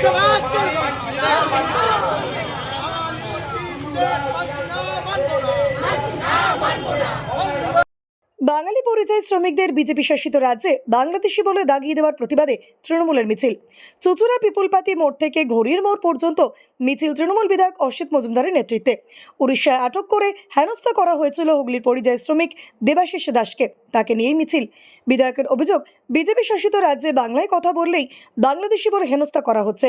Come on, come on. বাঙালি পরিযায়ী শ্রমিকদের BJP শাসিত রাজ্যে বাংলাদেশি বলে দাগিয়ে দেওয়ার প্রতিবাদে তৃণমূলের মিছিল। চুচুড়া পিপুলপাতি মোড় থেকে ঘড়ির মোড় পর্যন্ত মিছিল তৃণমূল বিধায়ক অসিত মজুমদারের নেতৃত্বে। উড়িষ্যায় আটক করে হেনস্থা করা হয়েছিল হুগলির পরিযায়ী শ্রমিক দেবাশিস দাসকে। তাকে নিয়েই মিছিল। বিধায়কের অভিযোগ, বিজেপি শাসিত রাজ্যে বাংলায় কথা বললেই বাংলাদেশি বলে হেনস্থা করা হচ্ছে।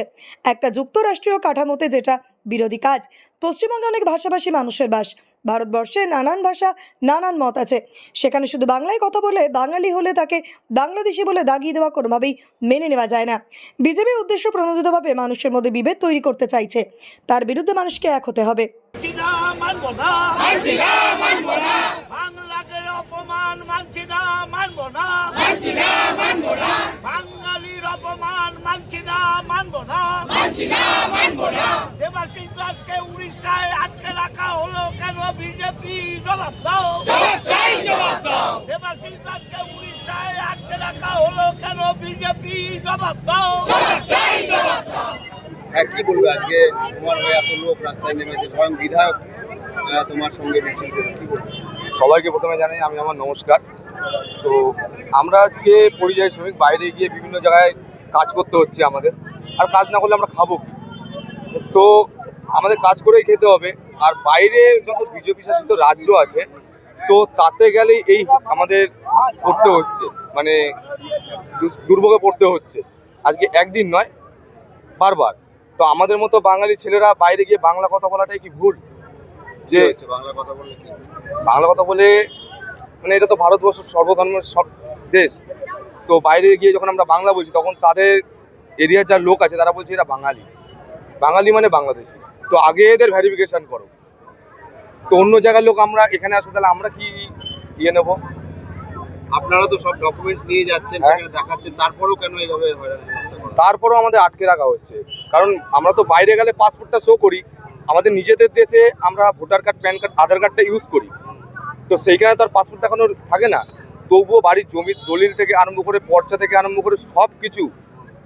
একটা যুক্তরাষ্ট্রীয় কাঠামোতে যেটা বিরোধী কাজ, পশ্চিমবঙ্গে অনেক ভাষাভাষী মানুষের বাস ভারতবর্ষে নানান ভাষা নানান মত আছে। সেখানে শুধু বাংলায় কথা বলে বাঙালি হলে তাকে বাংলাদেশি বলে দাগিয়ে দেওয়া কোনোভাবেই মেনে নেওয়া যায় না। বিজেপি উদ্দেশ্য প্রণোদিতভাবে মানুষের মধ্যে বিভেদ তৈরি করতে চাইছে। তার বিরুদ্ধে মানুষকে এক হতে হবে। অপমান মানছি না। মানবো না। মানছি না। মানবো না। বাঙালির অপমান মানছি না মানবো না। মানছি না মানবো না দেবাশিস দাসকে উড়িষ্যায় আটকে রাখা হলো কেন বিজেপি জবাব দাও। জবাব চাই জবাব দাও। দেবাশিস দাসকে উড়িষ্যায় আটকে রাখা হলো কেন বিজেপি? জবাব দাও। জবাব চাই জবাব দাও। হ্যাঁ কি বলবে আজকে? তোমার হয়ে এত লোক রাস্তায় নেমেছে স্বয়ং বিধায়ক তোমার সঙ্গে মিছিল করে কি বলবে? সবাইকে প্রথমে জানাই আমি আমার নমস্কার। তো আমরা আজকে পরিযায়ী শ্রমিক বাইরে গিয়ে বিভিন্ন জায়গায় কাজ করতে হচ্ছে আমাদের। আর কাজ না করলে আমরা খাব তো আমাদের কাজ করেই খেতে হবে। আর বাইরে যত বিজেপি শাসিত রাজ্য আছে তো তাতে গেলে এই আমাদের করতে হচ্ছে মানে দুর্ভোগে পড়তে হচ্ছে। আজকে একদিন নয় বারবার। তো আমাদের মতো বাঙালি ছেলেরা বাইরে গিয়ে বাংলা কথা বলাটাই কি ভুল? যে বাংলা কথা বললে কি? বাংলা কথা বলে মানে এটা তো ভারতবর্ষ সর্বধর্মের সব দেশ। তো বাইরে গিয়ে যখন আমরা বাংলা বলছি তখন তাদের এরিয়ার যার লোক আছে তারা বলছে এরা বাঙালি। বাঙালি মানে বাংলাদেশি। তো আগে এদের ভ্যারিফিকেশন করো। তো অন্য জায়গার লোক আমরা এখানে আসে তাহলে আমরা কি ইয়ে নেব? আপনারা তো সব ডকুমেন্টস নিয়ে যাচ্ছেন হ্যাঁ। সেখানে দেখাচ্ছেন তারপরেও কেন এইভাবে? তারপরেও আমাদের আটকে রাখা হচ্ছে। কারণ আমরা তো বাইরে গেলে পাসপোর্টটা শো করি আমাদের নিজেদের দেশে আমরা voter card PAN card Aadhaar কার্ডটা ইউজ করি। তো সেইখানে তো আর পাসপোর্ট দেখানোর থাকে না। তবুও বাড়ির জমির দলিল থেকে আরম্ভ করে পর্চা থেকে আরম্ভ করে সব কিছু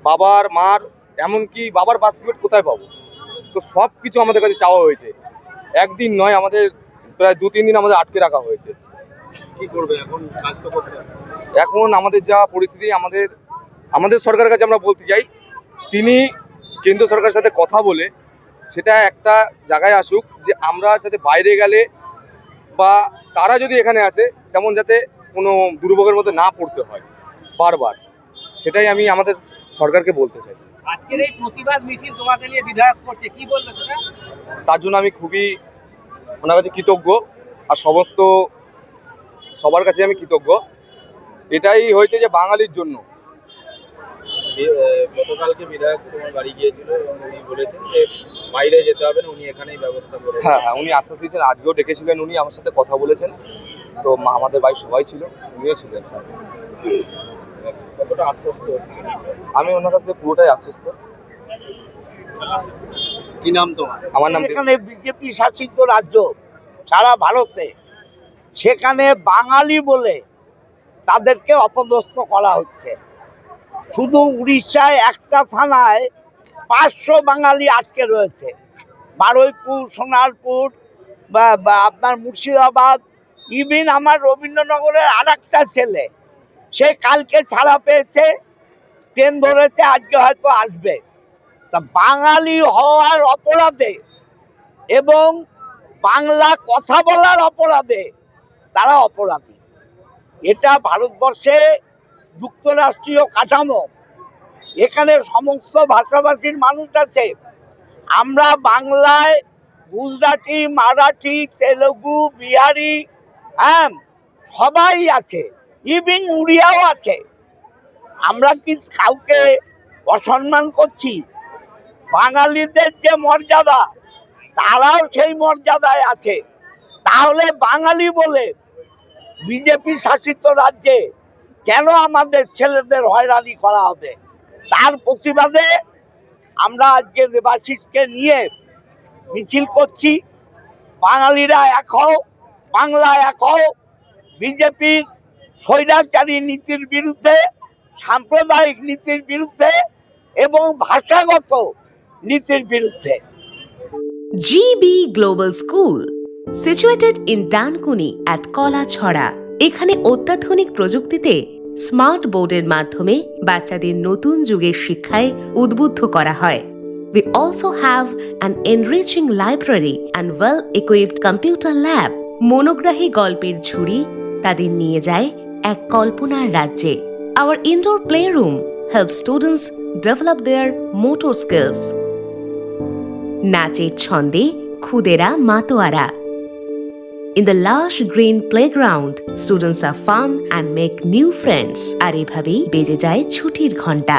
বাবার মার এমনকি বাবার সার্টিফিকেট কোথায় পাবো? তো সব কিছু আমাদের কাছে চাওয়া হয়েছে। একদিন নয় আমাদের প্রায় দু তিন দিন আমাদের আটকে রাখা হয়েছে। কি করবে এখন? কাজ তো করতে এখন আমাদের যা পরিস্থিতি আমাদের আমাদের সরকারের কাছে আমরা বলতে চাই তিনি কেন্দ্র সরকারের সাথে কথা বলে সেটা একটা জায়গায় আসুক যে আমরা যাতে বাইরে গেলে বা তারা যদি এখানে আসে তেমন যাতে কোনো দুর্ভোগের মধ্যে না পড়তে হয় বারবার। সেটাই আমি আমাদের সরকারকে বলতে চাই। আজকের এই প্রতিবাদ মিছিল তোমাকে নিয়ে বিধায়ক করছে কি বলবে তোমরা তার জন্য আমি খুবই ওনার কাছে কৃতজ্ঞ আর সমস্ত সবার কাছে আমি কৃতজ্ঞ। এটাই হয়েছে যে বাঙালির জন্য। গতকালকে বিধায়ক তোমার বাড়ি গিয়েছিল এবং উনি বলেছেন যে বাইরে যেতে হবে না উনি এখানেই ব্যবস্থা করে হ্যাঁ হ্যাঁ উনি আশ্বাস দিয়েছেন আজকেও ডেকেছিলেন উনি আমার সাথে কথা বলেছেন। তো আমাদের বাড়ির সবাই ছিল উনিও ছিলেন সাথে কতটা আশ্বস্ত? আমি ওনার কাছ থেকে পুরোটাই আশ্বস্ত। কি নাম তোমার? আমার নাম এখানে বিজেপি শাসিত রাজ্য সারা ভারতে। সেখানে বাঙালি বলে তাদেরকে অপদস্থ করা হচ্ছে। শুধু উড়িষ্যায় একটা থানায় পাঁচশো বাঙালি আটকে রয়েছে। বারুইপুর সোনারপুর বা আপনার মুর্শিদাবাদ ইভিন আমার রবীন্দ্রনগরের আর একটা ছেলে সে কালকে ছাড়া পেয়েছে, ট্রেন ধরেছে, আজকে হয়তো আসবে। তা বাঙালি হওয়ার অপরাধে এবং বাংলা কথা বলার অপরাধে তারা অপরাধী। এটা ভারতবর্ষে যুক্তরাষ্ট্রীয় কাঠামো। এখানে সমস্ত ভাষাভাষীর মানুষ আছে। আমরা বাংলায় গুজরাটি, মারাঠি, তেলেগু, বিহারি হ্যাঁ সবাই আছে। ইভিন উড়িয়াও আছে। আমরা কি কাউকে অসম্মান করছি? বাঙালিদের যে মর্যাদা, তারাও সেই মর্যাদায় আছে। তাহলে বাঙালি বলে বিজেপি শাসিত রাজ্যে কেন আমাদের ছেলেদের হয়রানি করা হবে? তার প্রতিবাদে আমরা আজকে দেবাশিসকে নিয়ে মিছিল করছি। বাঙালিরা এক হও বাংলা এক হও বিজেপির স্বৈরাচারী নীতির বিরুদ্ধে সাম্প্রদায়িক নীতির বিরুদ্ধে এবং ভাষাগত নীতির বিরুদ্ধে। GB Global School, situated in Dankuni at Kalachhara এখানে অত্যাধুনিক প্রযুক্তিতে স্মার্ট বোর্ডের মাধ্যমে বাচ্চাদের নতুন যুগের শিক্ষায় উদ্বুদ্ধ করা হয়। We also have an enriching library and well-equipped computer lab. মনোগ্রাহী গল্পের ঝুড়ি তাদের নিয়ে যায় এক কল্পনার রাজ্যে। Our indoor playroom help students develop their motor skills নাচের ছন্দে খুদেরা মাতোয়ারা। In the last green playground students are fun and make new friends আর এভাবেই বেজে যায় ছুটির ঘণ্টা